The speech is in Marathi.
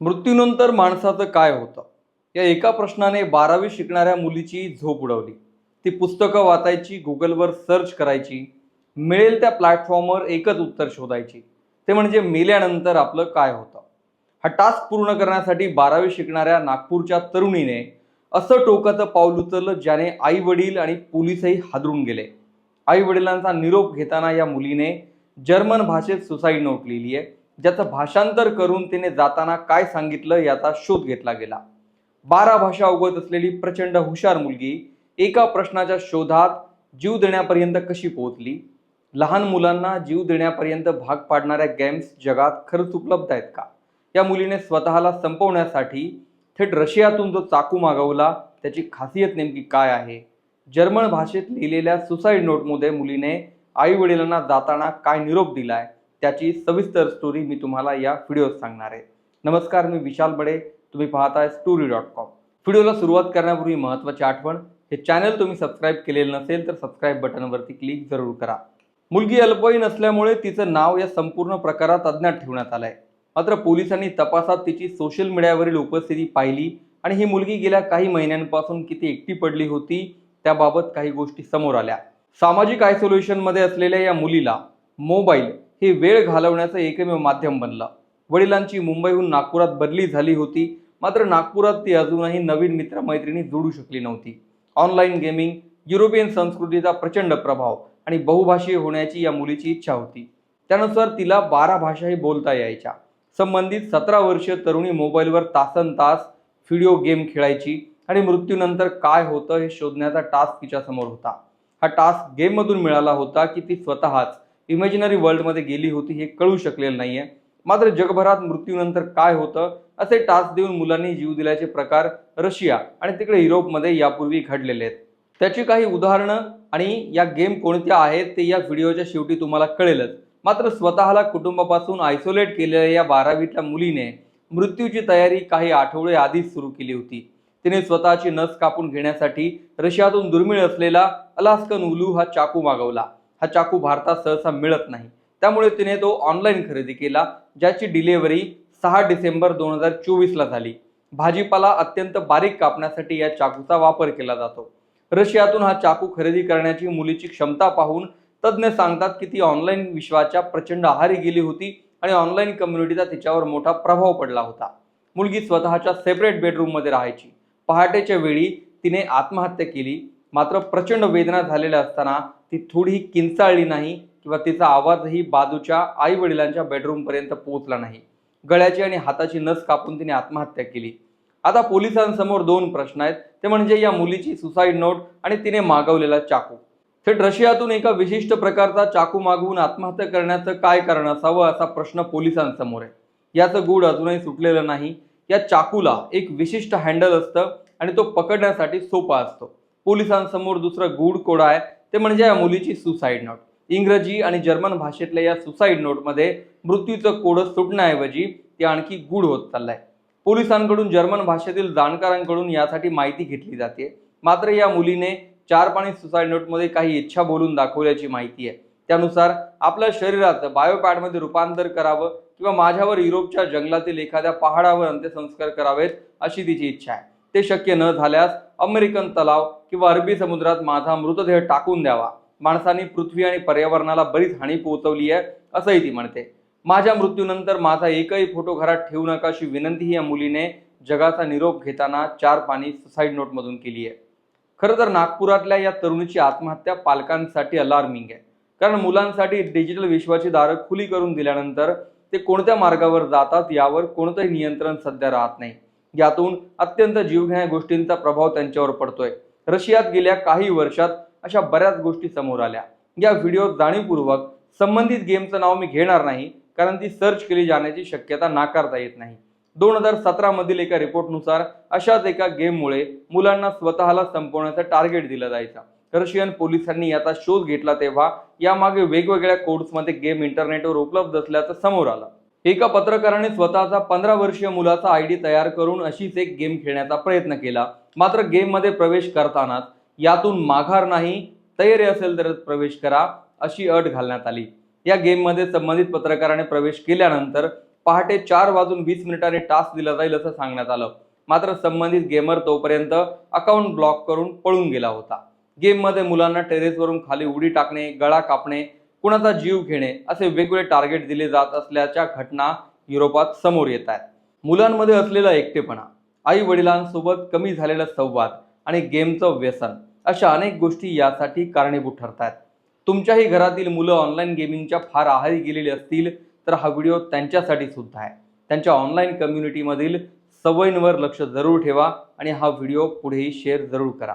मृत्यूनंतर माणसाचं काय होतं? या एका प्रश्नाने बारावी शिकणाऱ्या मुलीची झोप उडवली. ती पुस्तकं वाचायची गुगलवर सर्च करायची मिळेल त्या प्लॅटफॉर्मवर एकच उत्तर शोधायची. ते म्हणजे मेल्यानंतर आपलं काय होतं? हा टास्क पूर्ण करण्यासाठी बारावी शिकणाऱ्या नागपूरच्या तरुणीने असं टोकाचं पाऊल उचललं ज्याने आई वडील आणि पोलिसही हादरून गेले. आई वडिलांचा निरोप घेताना या मुलीने जर्मन भाषेत सुसाईड नोट लिहिली आहे. ज्याचं भाषांतर करून तिने जाताना काय सांगितलं याचा शोध घेतला गेला. बारा भाषा अवगत असलेली प्रचंड हुशार मुलगी एका प्रश्नाच्या शोधात जीव देण्यापर्यंत कशी पोहोचली? लहान मुलांना जीव देण्यापर्यंत भाग पाडणाऱ्या गेम्स जगात खरंच उपलब्ध आहेत का? या मुलीने स्वतःला संपवण्यासाठी थेट रशियातून जो चाकू मागवला त्याची खासियत नेमकी काय आहे? जर्मन भाषेत लिहिलेल्या सुसाईड नोटमध्ये मुलीने आई वडिलांना जाताना काय निरोप दिलाय? त्याची सविस्तर स्टोरी मी तुम्हाला या व्हिडिओत सांगणार आहे. नमस्कार मी विशाल बडे. तुम्ही पाहताय स्टोरी डॉट कॉम व्हिडिओला सुरुवात करण्यापूर्वी महत्त्वाची आठवण हे चॅनल तुम्ही सबस्क्राईब केलेलं नसेल तर सबस्क्राईब बटनवरती क्लिक जरूर करा. मुलगी अल्पवयीन असल्यामुळे तिचं नाव या संपूर्ण प्रकारात अज्ञात ठेवण्यात आलंय. मात्र पोलिसांनी तपासात तिची सोशल मीडियावरील उपस्थिती पाहिली आणि ही मुलगी गेल्या काही महिन्यांपासून किती एकटी पडली होती त्याबाबत काही गोष्टी समोर आल्या. सामाजिक आयसोलेशनमध्ये असलेल्या या मुलीला मोबाईल हे वेळ घालवण्याचं एकमेव माध्यम बनलं. वडिलांची मुंबईहून नागपुरात बदली झाली होती. मात्र नागपुरात ती अजूनही नवीन मित्रमैत्रिणी जोडू शकली नव्हती. ऑनलाईन गेमिंग युरोपियन संस्कृतीचा प्रचंड प्रभाव आणि बहुभाषीय होण्याची या मुलीची इच्छा होती. त्यानुसार तिला बारा भाषाही बोलता यायच्या. संबंधित सतरा वर्षीय तरुणी मोबाईलवर तासन तास व्हिडिओ गेम खेळायची आणि मृत्यूनंतर काय होतं हे शोधण्याचा टास्क तिच्यासमोर होता. हा टास्क गेममधून मिळाला होता की ती स्वतःच इमॅजिनरी वर्ल्डमध्ये गेली होती हे कळू शकलेलं नाहीये. मात्र जगभरात मृत्यूनंतर काय होतं? असे टास्क देऊन मुलांनी जीव दिल्याचे प्रकार रशिया आणि तिकडे युरोपमध्ये यापूर्वी घडलेले आहेत. त्याची काही उदाहरणं आणि या गेम कोणत्या आहेत ते या व्हिडिओच्या शेवटी तुम्हाला कळेलच. मात्र स्वतःला कुटुंबापासून आयसोलेट केलेल्या या बारावीतल्या मुलीने मृत्यूची तयारी काही आठवडे आधीच सुरू केली होती. तिने स्वतःची नस कापून घेण्यासाठी रशियातून दुर्मिळ असलेला अलास्कन उलू हा चाकू मागवला. हा चाकू भारतात सहसा मिळत नाही. त्यामुळे तिने तो ऑनलाईन खरेदी केला ज्याची डिलिव्हरी सहा डिसेंबर दोन हजार चोवीसला झाली. भाजीपाला अत्यंत बारीक कापण्यासाठी या चाकूचा वापर केला जातो. रशियातून हा चाकू खरेदी करण्याची मुलीची क्षमता पाहून तज्ज्ञ सांगतात की ती ऑनलाईन विश्वाच्या प्रचंड आहारी गेली होती आणि ऑनलाईन कम्युनिटीचा तिच्यावर मोठा प्रभाव पडला होता. मुलगी स्वतःच्या सेपरेट बेडरूममध्ये राहायची. पहाटेच्या वेळी तिने आत्महत्या केली. मात्र प्रचंड वेदना झालेल्या असताना ती थोडीही किंचाळली नाही किंवा तिचा आवाजही बाजूच्या आई वडिलांच्या बेडरूमपर्यंत पोहोचला नाही. गळ्याची आणि हाताची नस कापून तिने आत्महत्या केली. आता पोलिसांसमोर दोन प्रश्न आहेत. ते म्हणजे या मुलीची सुसाईड नोट आणि तिने मागवलेला चाकू. थेट रशियातून एका विशिष्ट प्रकारचा चाकू मागवून आत्महत्या करण्याचं काय कारण असावं असा प्रश्न पोलिसांसमोर आहे. याचं गूढ अजूनही सुटलेलं नाही. या चाकूला एक विशिष्ट हँडल असतं आणि तो पकडण्यासाठी सोपा असतो. पोलिसांसमोर दुसरं गूढ कोडा आहे. ते म्हणजे या मुलीची सुसाईड नोट इंग्रजी आणि जर्मन भाषेतल्या या सुसाईड नोटमध्ये मृत्यूचं कोड सुटण्याऐवजी ते आणखी गूढ होत चाललंय. पोलिसांकडून जर्मन भाषेतील जाणकारांकडून यासाठी माहिती घेतली जाते. मात्र या मुलीने चार पाणी सुसाईड नोटमध्ये काही इच्छा बोलून दाखवल्याची माहिती आहे. त्यानुसार आपल्या शरीराचं बायोपॅडमध्ये रूपांतर करावं किंवा माझ्यावर युरोपच्या जंगलातील एखाद्या पहाडावर अंत्यसंस्कार करावेत अशी तिची इच्छा आहे. ते शक्य न झाल्यास अमेरिकन तलाव किंवा अरबी समुद्रात माझा मृतदेह टाकून द्यावा. माणसाने पृथ्वी आणि पर्यावरणाला बरीच हानी पोहोचवली आहे असंही ती म्हणते. माझ्या मृत्यूनंतर माझा एकही फोटो घरात ठेवू नका अशी विनंती या मुलीने जगाचा निरोप घेताना चार पाणी सुसाईड नोटमधून केली आहे. खरं तर नागपुरातल्या या तरुणीची आत्महत्या पालकांसाठी अलार्मिंग आहे. कारण मुलांसाठी डिजिटल विश्वाची दारं खुली करून दिल्यानंतर ते कोणत्या मार्गावर जातात यावर कोणतंही नियंत्रण सध्या राहत नाही. यातून अत्यंत जीवघेण्या गोष्टींचा प्रभाव त्यांच्यावर पडतोय. रशियात गेल्या काही वर्षात अशा बऱ्याच गोष्टी समोर आल्या. या व्हिडिओत जाणीवपूर्वक संबंधित गेमचं नाव मी घेणार नाही कारण ती सर्च केली जाण्याची शक्यता नाकारता येत नाही. दोन हजार सतरा मधील एका रिपोर्टनुसार अशाच एका गेममुळे मुलांना स्वतःला संपवण्याचं टार्गेट दिलं जायचं. रशियन पोलिसांनी याचा शोध घेतला तेव्हा यामागे वेगवेगळ्या कोड्समध्ये गेम इंटरनेटवर उपलब्ध असल्याचं समोर आलं. एका पत्रकाराने स्वतःचा पंधरा वर्षीय मुलाचा आयडी तयार करून अशीच एक गेम खेळण्याचा प्रयत्न केला. मात्र गेममध्ये प्रवेश करतानाच यातून माघार नाही तयारी असेल तरच प्रवेश करा अशी अट घालण्यात आली. या गेममध्ये संबंधित पत्रकाराने प्रवेश केल्यानंतर पहाटे चार वाजून वीस मिनिटांनी टास्क दिला जाईल असं सांगण्यात आलं. मात्र संबंधित गेमर तोपर्यंत अकाउंट ब्लॉक करून पळून गेला होता. गेममध्ये मुलांना टेरेसवरून खाली उडी टाकणे गळा कापणे कुणाचा जीव घेणे असे वेगवेगळे टार्गेट दिले जात असल्याच्या घटना युरोपात समोर येत आहेत. मुलांमध्ये असलेला एकटेपणा आई वडिलांसोबत कमी झालेला संवाद आणि गेमचं व्यसन अशा अनेक गोष्टी यासाठी कारणीभूत ठरतात तुमच्याही घरातील मुलं ऑनलाईन गेमिंगच्या फार आहारी गेलेली असतील तर हा व्हिडिओ त्यांच्यासाठी सुद्धा आहे. त्यांच्या ऑनलाईन कम्युनिटीमधील सवयींवर लक्ष जरूर ठेवा आणि हा व्हिडिओ पुढेही शेअर जरूर करा.